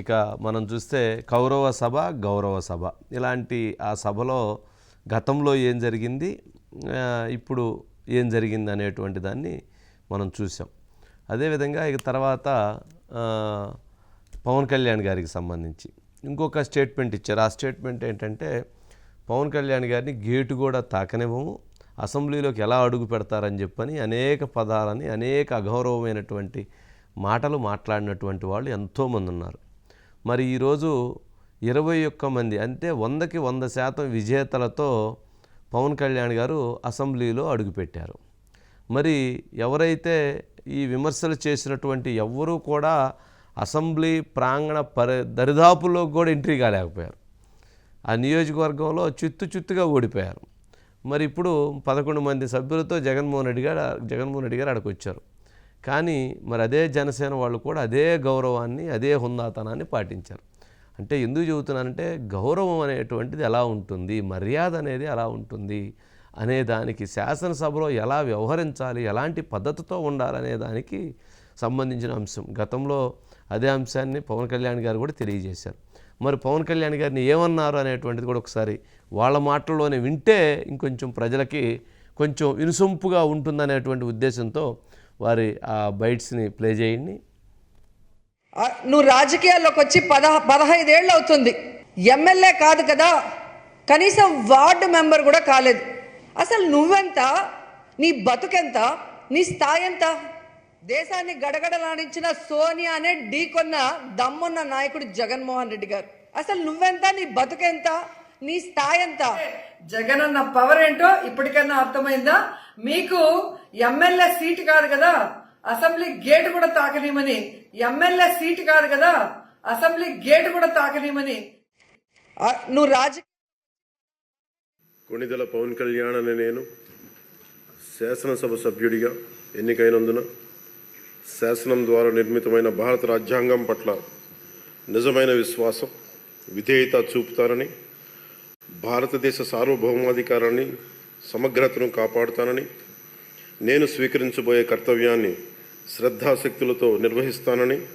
ఇక మనం చూస్తే కౌరవ సభ గౌరవ సభ. ఇలాంటి ఆ సభలో గతంలో ఏం జరిగింది? ఇప్పుడు ఏం జరిగింది అనేటువంటి దాన్ని మనం చూసాం అదేవిధంగా ఇక తర్వాత పవన్ కళ్యాణ్ గారికి సంబంధించి ఇంకొక స్టేట్మెంట్ ఇచ్చారు. ఆ స్టేట్మెంట్ ఏంటంటే పవన్ కళ్యాణ్ గారిని గేటు కూడా తాకనివ్వము అసెంబ్లీలోకి ఎలా అడుగు పెడతారని చెప్పని అనేక పదాలని అనేక అగౌరవమైనటువంటి మాటలు మాట్లాడినటువంటి వాళ్ళు ఎంతోమంది ఉన్నారు. మరి ఈరోజు ఇరవై ఒక్క మంది అంటే వందకి వంద శాతం విజేతలతో పవన్ కళ్యాణ్ గారు అసెంబ్లీలో అడుగుపెట్టారు. మరి ఎవరైతే ఈ విమర్శలు చేసినటువంటి ఎవ్వరూ కూడా అసెంబ్లీ ప్రాంగణ పరి దరిదాపుల్లో కూడా ఎంట్రీ కాలేకపోయారు. ఆ నియోజకవర్గంలో చిత్తు చిత్తుగా ఓడిపోయారు. మరి ఇప్పుడు పదకొండు మంది సభ్యులతో జగన్మోహన్ రెడ్డి గారు జగన్మోహన్ రెడ్డి గారు అక్కడికి వచ్చారు. కానీ మరి అదే జనసేన వాళ్ళు కూడా అదే గౌరవాన్ని అదే హుందాతనాన్ని పాటించారు. అంటే ఎందుకు చెబుతున్నానంటే గౌరవం అనేటువంటిది ఎలా ఉంటుంది మర్యాద అనేది ఎలా ఉంటుంది అనే దానికి శాసనసభలో ఎలా వ్యవహరించాలి ఎలాంటి పద్ధతితో ఉండాలనే దానికి సంబంధించిన అంశం. గతంలో అదే అంశాన్ని పవన్ కళ్యాణ్ గారు కూడా తెలియజేశారు. మరి పవన్ కళ్యాణ్ గారిని ఏమన్నారు అనేటువంటిది కూడా ఒకసారి వాళ్ళ మాటల్లోనే వింటే ఇంకొంచెం ప్రజలకి కొంచెం వినుసొంపుగా ఉంటుందనేటువంటి ఉద్దేశంతో వారి ఆ బైట్స్ని ప్లే చేయండి. నువ్వు రాజకీయాల్లోకి వచ్చి పద పదహైదేళ్ళు అవుతుంది. ఎమ్మెల్యే కాదు కదా కనీసం వార్డు మెంబర్ కూడా కాలేదు. అసలు నువ్వెంత నీ బతుకెంత నీ స్థాయి ఎంత దేశాన్ని గడగడలాడించిన సోనియానే ఢీకొన్న దమ్మున్న నాయకుడు జగన్మోహన్ రెడ్డి గారు. అసలు నువ్వెంత నీ బతుకెంత? నీ స్థాయి ఎంత? జగన్ అన్న పవర్ ఏంటో ఇప్పటికైనా అర్థమైందా? మీకు ఎమ్మెల్యే సీట్ కాదు కదా? అసెంబ్లీ గేట్ కూడా తాకనీమని ఎమ్మెల్యే సీట్ కాదు కదా? అసెంబ్లీ గేట్ కూడా తాకనీమని నువ్వు రాజకీయ కొణిదెల పవన్ కళ్యాణ్ అనే నేను శాసనసభ సభ్యుడిగా ఎన్నికైనందున శాసనం ద్వారా నిర్మితమైన భారత రాజ్యాంగం పట్ల నిజమైన విశ్వాసం విధేయత చూపుతానని భారతదేశ సార్వభౌమాధికారాన్ని సమగ్రతను కాపాడుతానని నేను స్వీకరించబోయే కర్తవ్యాన్ని శ్రద్ధాశక్తులతో నిర్వహిస్తానని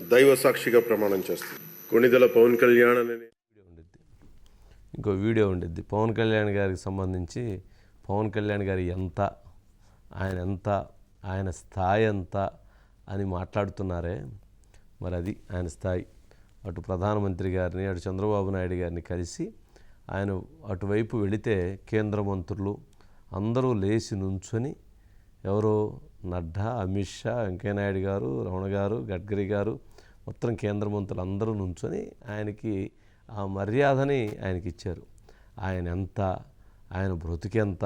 దైవ సాక్షిగా ప్రమాణం చేస్తాను. కొణిదల పవన్ కళ్యాణ్ అనే ఉండిద్ది ఇంకో వీడియో ఉండిద్ది. పవన్ కళ్యాణ్ గారికి సంబంధించి పవన్ కళ్యాణ్ గారి ఎంత ఆయన ఎంత ఆయన స్థాయి ఎంత అని మాట్లాడుతున్నారే మరి అది ఆయన స్థాయి. అటు ప్రధానమంత్రి గారిని అటు చంద్రబాబు నాయుడు గారిని కలిసి ఆయన అటువైపు వెళితే కేంద్ర మంత్రులు అందరూ లేచి నుంచొని ఎవరో నడ్డా అమిత్ షా వెంకయ్యనాయుడు గారు రమణ గారు గడ్కరీ గారు మొత్తం కేంద్ర మంత్రులు అందరూ నుంచొని ఆయనకి ఆ మర్యాదని ఆయనకి ఇచ్చారు. ఆయన ఎంత ఆయన బ్రతుకెంత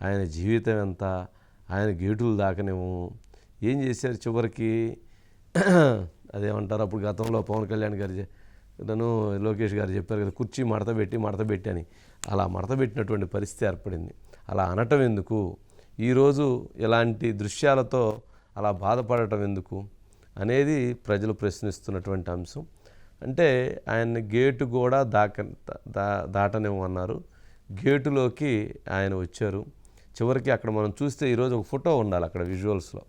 ఆయన జీవితం ఎంత ఆయన గేటులు దాకనేమో ఏం చేశారు చివరికి? అదేమంటారు అప్పుడు గతంలో పవన్ కళ్యాణ్ గారు చే నన్ను లోకేష్ గారు చెప్పారు కదా కుర్చీ మడత పెట్టి మడత పెట్టి అని. అలా మడత పెట్టినటువంటి పరిస్థితి ఏర్పడింది. అలా అనటం ఎందుకు? ఈరోజు ఇలాంటి దృశ్యాలతో అలా బాధపడటం ఎందుకు? అనేది ప్రజలు ప్రశ్నిస్తున్నటువంటి అంశం. అంటే ఆయన గేటు కూడా దాక దా దాటనివ్వమన్నారు. గేటులోకి ఆయన వచ్చారు. చివరికి అక్కడ మనం చూస్తే ఈరోజు ఒక ఫోటో ఉండాలి అక్కడ విజువల్స్లో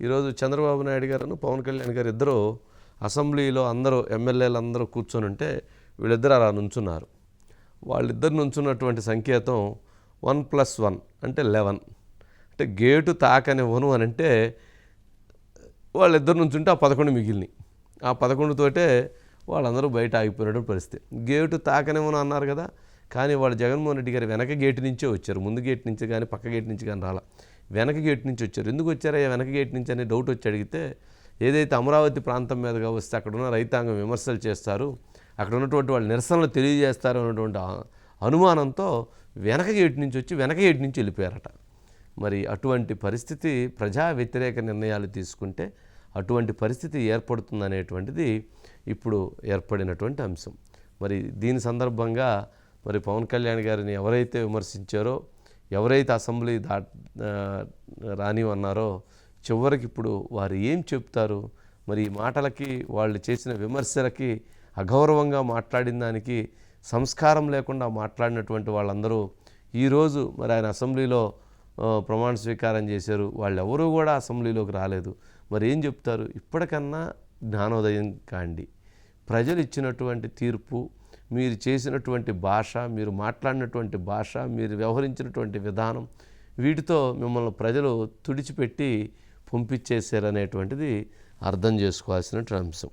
ఈరోజు చంద్రబాబు నాయుడు గారు పవన్ కళ్యాణ్ గారు ఇద్దరు అసెంబ్లీలో అందరూ ఎమ్మెల్యేలు అందరూ కూర్చొని ఉంటే వీళ్ళిద్దరు అలా నుంచున్నారు. వాళ్ళిద్దరు నుంచున్నటువంటి సంకేతం వన్ ప్లస్ వన్ అంటే లెవెన్. అంటే గేటు తాకనివ్వను అని అంటే వాళ్ళిద్దరు నుంచి ఉంటే ఆ పదకొండు మిగిలినాయి. ఆ పదకొండుతోటే వాళ్ళందరూ బయట ఆగిపోయినటువంటి పరిస్థితి. గేటు తాకనివ్వను అన్నారు కదా కానీ వాళ్ళు జగన్మోహన్ రెడ్డి గారు వెనక గేటు నుంచే వచ్చారు. ముందు గేట్ నుంచి కానీ పక్క గేట్ నుంచి కానీ రాలా. వెనక గేట్ నుంచి వచ్చారు. ఎందుకు వచ్చారా వెనక గేట్ నుంచి అనే డౌట్ వచ్చి అడిగితే ఏదైతే అమరావతి ప్రాంతం మీదుగా వస్తే అక్కడ ఉన్న రైతాంగం విమర్శలు చేస్తారు అక్కడ ఉన్నటువంటి వాళ్ళు నిరసనలు తెలియజేస్తారు అన్నటువంటి అనుమానంతో వెనక గేటు నుంచి వచ్చి వెనక గేటు నుంచి వెళ్ళిపోయారట. మరి అటువంటి పరిస్థితి ప్రజా వ్యతిరేక నిర్ణయాలు తీసుకుంటే అటువంటి పరిస్థితి ఏర్పడుతుందనేటువంటిది ఇప్పుడు ఏర్పడినటువంటి అంశం. మరి దీని సందర్భంగా మరి పవన్ కళ్యాణ్ గారిని ఎవరైతే విమర్శించారో ఎవరైతే అసెంబ్లీ దా రానివన్నారో చివరికి ఇప్పుడు వారు ఏం చెప్తారు? మరి ఈ మాటలకి వాళ్ళు చేసిన విమర్శలకి అగౌరవంగా మాట్లాడిన దానికి సంస్కారం లేకుండా మాట్లాడినటువంటి వాళ్ళందరూ ఈరోజు మరి ఆయన అసెంబ్లీలో ప్రమాణ స్వీకారం చేశారు. వాళ్ళు ఎవరూ కూడా అసెంబ్లీలోకి రాలేదు. మరి ఏం చెప్తారు? ఇప్పటికన్నా జ్ఞానోదయం కాండి. ప్రజలు ఇచ్చినటువంటి తీర్పు మీరు చేసినటువంటి భాష మీరు మాట్లాడినటువంటి భాష మీరు వ్యవహరించినటువంటి విధానం వీటితో మిమ్మల్ని ప్రజలు తుడిచిపెట్టి పంపించేశారనేటువంటిది అర్థం చేసుకోవాల్సిన అంశం.